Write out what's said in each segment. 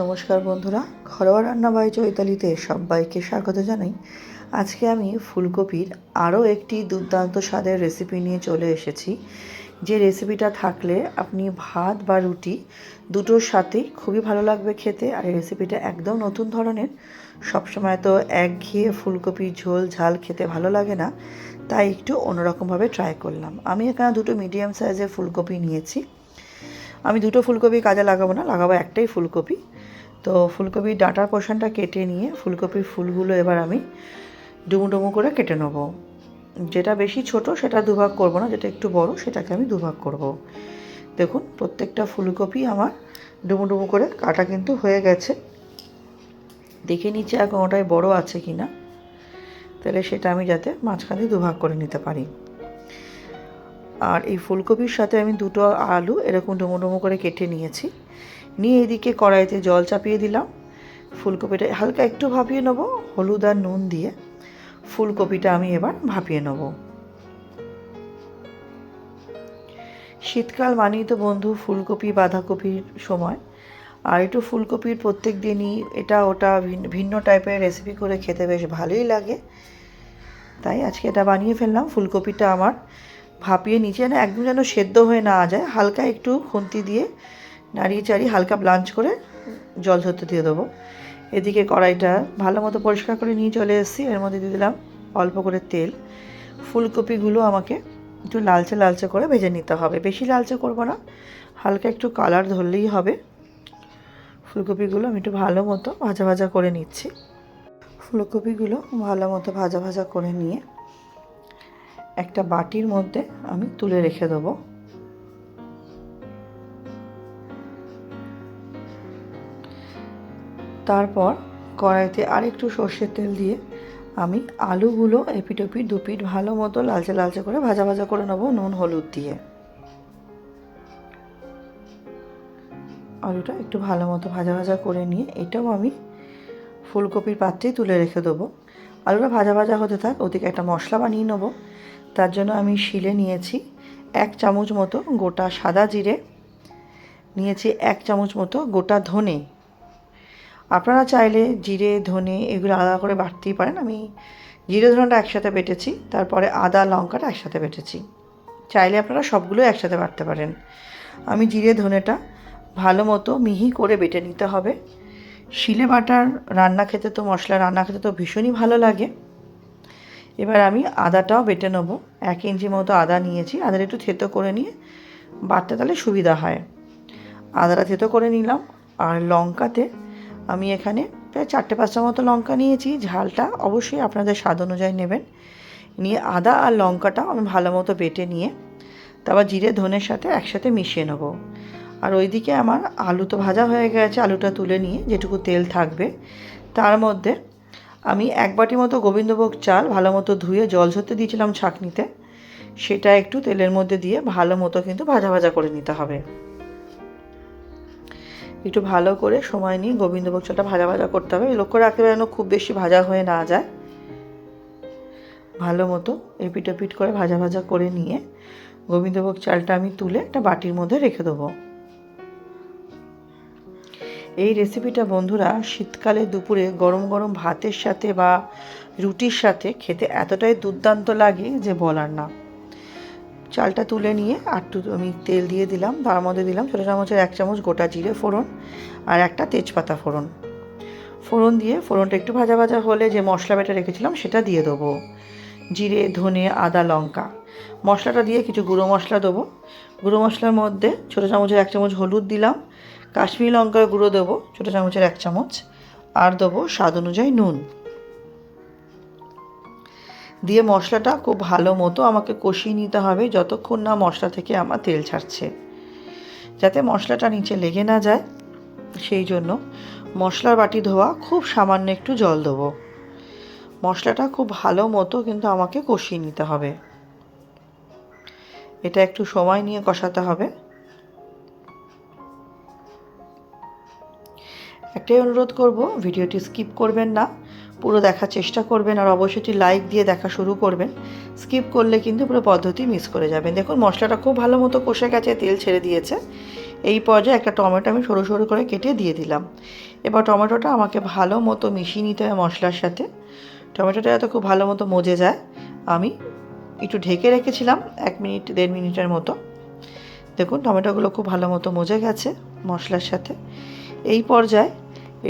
নমস্কার বন্ধুরা, ঘরোয়া রান্না বাই চৈতালিতে সবাইকে স্বাগত জানাই। আজকে আমি ফুলকপির আরও একটি দুর্দান্ত স্বাদের রেসিপি নিয়ে চলে এসেছি। যে রেসিপিটা থাকলে আপনি ভাত বা রুটি দুটোর সাথেই খুবই ভালো লাগবে খেতে। আর এই রেসিপিটা একদম নতুন ধরনের। সবসময় তো একঘেয়ে ফুলকপির ঝোল, ঝাল খেতে ভালো লাগে না। তাই একটু অন্যরকমভাবে ট্রাই করলাম। আমি এখানে দুটো মিডিয়াম সাইজের ফুলকপি নিয়েছি। আমি দুটো ফুলকপি কাজে লাগাবো না, লাগাবো একটাই ফুলকপি। তো ফুলকপির ডাঁটার পোর্শনটা কেটে নিয়ে ফুলকপির ফুলগুলো এবার আমি ডুমু ডুমু করে কেটে নেব। যেটা বেশি ছোট সেটা দুভাগ করব না, যেটা একটু বড় সেটাকে আমি দুভাগ করব। দেখুন, প্রত্যেকটা ফুলকপি আমার ডুমু ডুমু করে কাটা কিন্তু হয়ে গেছে। দেখে নিচ্ছি এখন ওটাই বড় আছে কি না তাহলে সেটা আমি যাতে মাঝখানে দুভাগ করে নিতে পারি। আর এই ফুলকপির সাথে আমি দুটো আলু এরকম ডুমো ডুমো করে কেটে নিয়েছি। নিয়ে এদিকে কড়াইতে জল চাপিয়ে দিলাম। ফুলকপিটা হালকা একটু ভাপিয়ে নেব, হলুদ আর নুন দিয়ে। ফুলকপিটা আমি এবার ভাপিয়ে নেব। শীতকাল মানেই তো বন্ধু ফুলকপি, বাঁধাকপির সময়। আর একটু ফুলকপির প্রত্যেক দিনই এটা ওটা ভিন্ন টাইপের রেসিপি করে খেতে বেশ ভালোই লাগে। তাই আজকে এটা বানিয়ে ফেললাম। ফুলকপিটা আমার ভাপিয়ে নিচে না একদম যেন সেদ্ধ হয়ে না যায়, হালকা একটু খুন্তি দিয়ে নাড়িয়ে চাড়িয়ে হালকা ব্লাঞ্চ করে জল ধরতে দিয়ে দেবো। এদিকে কড়াইটা ভালো মতো পরিষ্কার করে নিয়ে চলে এসেছি। এর মধ্যে দিয়ে দিলাম অল্প করে তেল। ফুলকপিগুলো আমাকে একটু লালচে লালচে করে ভেজে নিতে হবে। বেশি লালচে করব না, হালকা একটু কালার ধরলেই হবে। ফুলকপিগুলো আমি একটু ভালো মতো ভাজা ভাজা করে নিচ্ছি। ফুলকপিগুলো ভালো মতো ভাজা ভাজা করে নিয়ে একটা বাটির মধ্যে আমি তুলে রেখে দেবো। তারপর কড়াইতে আরেকটু সর্ষের তেল দিয়ে আমি আলুগুলো এপিটোপিট দুপিট ভালো মতো লালচে লালচে করে ভাজা ভাজা করে নেব নুন, হলুদ দিয়ে। আলুটা একটু ভালো মতো ভাজা ভাজা করে নিয়ে এটাও আমি ফুলকপির পাত্রেই তুলে রেখে দেবো। আলুটা ভাজা ভাজা হতে থাক, ওদিকে একটা মশলা বানিয়ে নেব। তার জন্য আমি শিলে নিয়েছি এক চামচ মতো গোটা সাদা জিরে, নিয়েছি এক চামচ মতো গোটা ধনে। আপনারা চাইলে জিরে, ধনে এগুলো আলাদা করে বাটতেই পারেন। আমি জিরে, ধনেটা একসাথে বেটেছি, তারপরে আদা, লঙ্কাটা একসাথে বেটেছি। চাইলে আপনারা সবগুলো একসাথে বাটতে পারেন। আমি জিরে, ধনেটা ভালো মতো মিহি করে বেটে নিতে হবে। শিলে বাটার রান্না খেতে তো, মশলা রান্না খেতে তো ভীষণই ভালো লাগে। এবার আমি আদাটাও বেটে নেব। এক ইঞ্চি মতো আদা নিয়েছি। আদাটা একটু থেতো করে নিয়ে বাটতে তাহলে সুবিধা হয়। আদাটা থেতো করে নিলাম। আর লঙ্কাতে আমি এখানে প্রায় চারটে পাঁচটা মতো লঙ্কা নিয়েছি। ঝালটা অবশ্যই আপনাদের স্বাদ অনুযায়ী নেবেন। নিয়ে আদা আর লঙ্কাটা আমি ভালো মতো বেটে নিয়ে, তারপর জিরে, ধনের সাথে একসাথে মিশিয়ে নেব। আর ওইদিকে আমার আলু তো ভাজা হয়ে গেছে, আলুটা তুলে নিয়ে যেটুকু তেল থাকবে, তার মধ্যে আমি এক বাটি মতো গোবিন্দভোগ চাল ভালো মতো ধুয়ে জল ঝরতে দিয়েছিলাম ছাঁকনিতে, সেটা একটু তেলের মধ্যে দিয়ে ভালো মতো কিন্তু ভাজা ভাজা করে নিতে হবে। একটু ভালো করে সময় নিয়ে গোবিন্দভোগ চালটা ভাজা ভাজা করতে হবে। লক্ষ্য রাখতে যেন খুব বেশি ভাজা হয়ে না যায়। ভালো মতো এপিট করে ভাজা ভাজা করে নিয়ে গোবিন্দভোগ চালটা আমি তুলে একটা বাটির মধ্যে রেখে দেবো। এই রেসিপিটা বন্ধুরা শীতকালে দুপুরে গরম গরম ভাতের সাথে বা রুটির সাথে খেতে এতটাই দুর্দান্ত লাগে যে বলার না। চালটা তুলে নিয়ে আটটু আমি তেল দিয়ে দিলাম, তার মধ্যে দিলাম ছোটো চামচের এক চামচ গোটা জিরে ফোড়ন আর একটা তেজপাতা ফোড়ন। ফোড়ন দিয়ে ফোড়নটা একটু ভাজা ভাজা হলে যে মশলা বেটে রেখেছিলাম সেটা দিয়ে দেবো। জিরে, ধনে, আদা, লঙ্কা। মশলাটা দিয়ে কিছু গুঁড়ো মশলা দেবো। গুঁড়ো মশলার মধ্যে ছোটো চামচের এক চামচ হলুদ দিলাম, কাশ্মীরি লঙ্কার গুঁড়ো দেবো ছোটো চামচের এক চামচ, আর দেবো স্বাদ অনুযায়ী নুন। দিয়ে মশলাটা খুব ভালো মতো আমাকে কষিয়ে নিতে হবে যতক্ষণ না মশলা থেকে আমার তেল ছাড়ছে। যাতে মশলাটা নিচে লেগে না যায়, সেই জন্য মশলার বাটি ধোয়া খুব সামান্য একটু জল দেবো। মশলাটা খুব ভালো মতো কিন্তু আমাকে কষিয়ে নিতে হবে। এটা একটু সময় নিয়ে কষাতে হবে। একটাই অনুরোধ করব, ভিডিওটি স্কিপ করবেন না। পুরো দেখার চেষ্টা করবেন আর অবশ্যই লাইক দিয়ে দেখা শুরু করবেন। স্কিপ করলে কিন্তু পুরো পদ্ধতি মিস করে যাবেন। দেখুন, মশলাটা খুব ভালো মতো কষে গেছে, তেল ছেড়ে দিয়েছে। এই পর্যায়ে একটা টমেটো আমি সরু সরু করে কেটে দিয়ে দিলাম। এবার টমেটোটা আমাকে ভালো মতো মিশিয়ে নিতে হয় মশলার সাথে। টমেটোটা যাতে খুব ভালো মতো মজে যায়, আমি একটু ঢেকে রেখেছিলাম এক মিনিট, দেড় মিনিটের মতো। দেখুন, টমেটোগুলো খুব ভালো মতো মজে গেছে মশলার সাথে। এই পর্যায়ে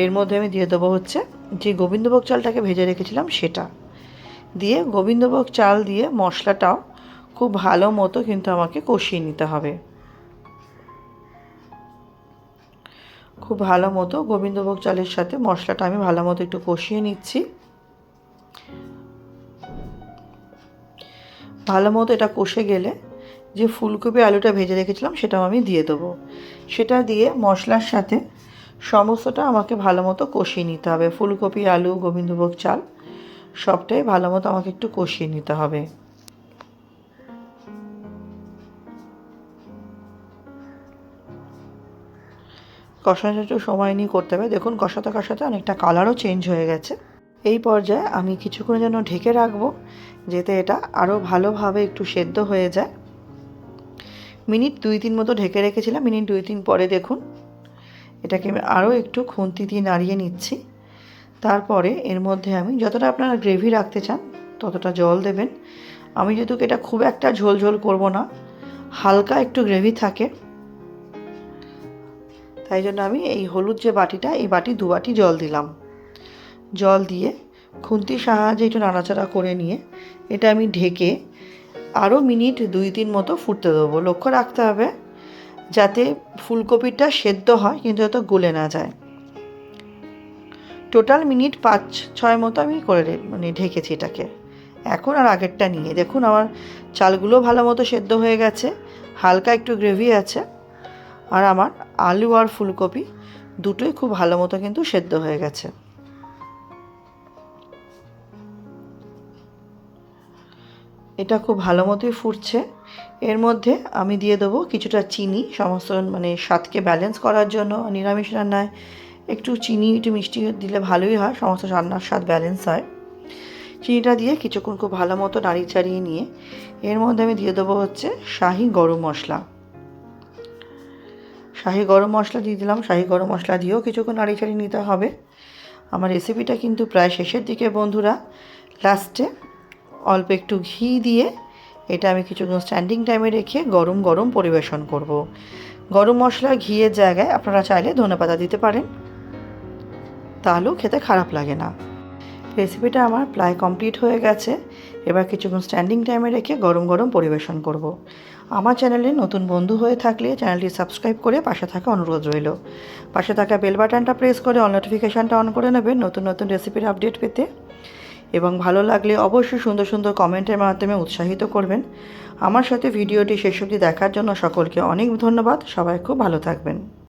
এর মধ্যে আমি দিয়ে দেবো হচ্ছে যে গোবিন্দভোগ চালটাকে ভেজে রেখেছিলাম সেটা। দিয়ে গোবিন্দভোগ চাল দিয়ে মশলাটাও খুব ভালো মতো কিন্তু আমাকে কষিয়ে নিতে হবে। খুব ভালো মতো গোবিন্দভোগ চালের সাথে মশলাটা আমি ভালো মতো একটু কষিয়ে নিচ্ছি। ভালো মতো এটা কষে গেলে যে ফুলকপি আলুটা ভেজে রেখেছিলাম সেটাও আমি দিয়ে দেবো। সেটা দিয়ে মশলার সাথে সমস্তটা আমাকে ভালো মতো কষিয়ে নিতে হবে। ফুলকপি, আলু, গোবিন্দভোগ চাল, সবটাই ভালো মতো আমাকে একটু কষিয়ে নিতে হবে। কষানো একটু সময় নিয়ে করতে হবে। দেখুন, কষাতে কষাতে অনেকটা কালারও চেঞ্জ হয়ে গেছে। এই পর্যায়ে আমি কিছুক্ষণের জন্য ঢেকে রাখব, যাতে এটা আরও ভালোভাবে একটু সেদ্ধ হয়ে যায়। মিনিট দুই তিন মতো ঢেকে রেখেছিলাম। মিনিট দুই তিন পরে দেখুন এটাকে আমি আরও একটু খুন্তি দিয়ে নাড়িয়ে নিচ্ছি। তারপরে এর মধ্যে আমি যতটা আপনারা গ্রেভি রাখতে চান, ততটা জল দেবেন। আমি যেহেতু এটা খুব একটা ঝোল ঝোল করব না, হালকা একটু গ্রেভি থাকে। তাই জন্য আমি এই হলুদ যে বাটিটা, এই বাটি দু বাটি জল দিলাম। জল দিয়ে খুন্তির সাহায্যে একটু নাড়াচাড়া করে নিয়ে এটা আমি ঢেকে আরও মিনিট দুই তিন মতো ফুটতে দেবো। লক্ষ্য রাখতে হবে যাতে ফুলকপিটা সেদ্ধ হয়, কিন্তু যাতে গলে না যায়। টোটাল মিনিট পাঁচ, ছয় মতো আমি করে মানে ঢেকেছি এটাকে। এখন আর আগেরটা নিয়ে দেখুন আমার চালগুলো ভালো মতো সেদ্ধ হয়ে গেছে, হালকা একটু গ্রেভি আছে, আর আমার আলু আর ফুলকপি দুটোই খুব ভালো মতো কিন্তু সেদ্ধ হয়ে গেছে। এটা খুব ভালো মতোই ফুটছে। এর মধ্যে আমি দিয়ে দেবো কিছুটা চিনি, সমস্ত মানে স্বাদকে ব্যালেন্স করার জন্য নিরামিষ রান্নায়। একটু চিনি, একটু মিষ্টি দিলে ভালোই হয়, সমস্ত রান্নার স্বাদ ব্যালেন্স হয়। চিনিটা দিয়ে কিছুক্ষণ খুব ভালো মতো নাড়ি চাড়িয়ে নিয়ে, এর মধ্যে আমি দিয়ে দেবো হচ্ছে শাহি গরম মশলা। শাহি গরম মশলা দিয়ে দিলাম, শাহি গরম মশলা দিয়েও কিছুক্ষণ নাড়ি চাড়িয়ে নিতে হবে। আমার রেসিপিটা কিন্তু প্রায় শেষের দিকে বন্ধুরা লাস্টে অল্প একটু ঘি দিয়ে এটা আমি কিছুক্ষণ স্ট্যান্ডিং টাইমে রেখে গরম গরম পরিবেশন করব। গরম মশলা ঘিয়ের জায়গায় আপনারা চাইলে ধনেপাতা দিতে পারেন। তাহলেও খেতে খারাপ লাগে না। রেসিপিটা আমার প্রায় কমপ্লিট হয়ে গেছে। এবার কিছুক্ষণ স্ট্যান্ডিং টাইমে রেখে গরম গরম পরিবেশন করব। আমার চ্যানেলে নতুন বন্ধু হয়ে থাকলে চ্যানেলটি সাবস্ক্রাইব করে পাশে থাকা অনুরোধ রইল। পাশে থাকা বেল বাটনটা প্রেস করে অল নোটিফিকেশানটা অন করে নেবেন নতুন নতুন রেসিপির আপডেট পেতে। এবং ভালো লাগলে অবশ্যই সুন্দর সুন্দর কমেন্টের মাধ্যমে উৎসাহিত করবেন। আমার সাথে ভিডিওটি শেষ অবধি দেখার জন্য সকলকে অনেক ধন্যবাদ। সবাই খুব ভালো থাকবেন।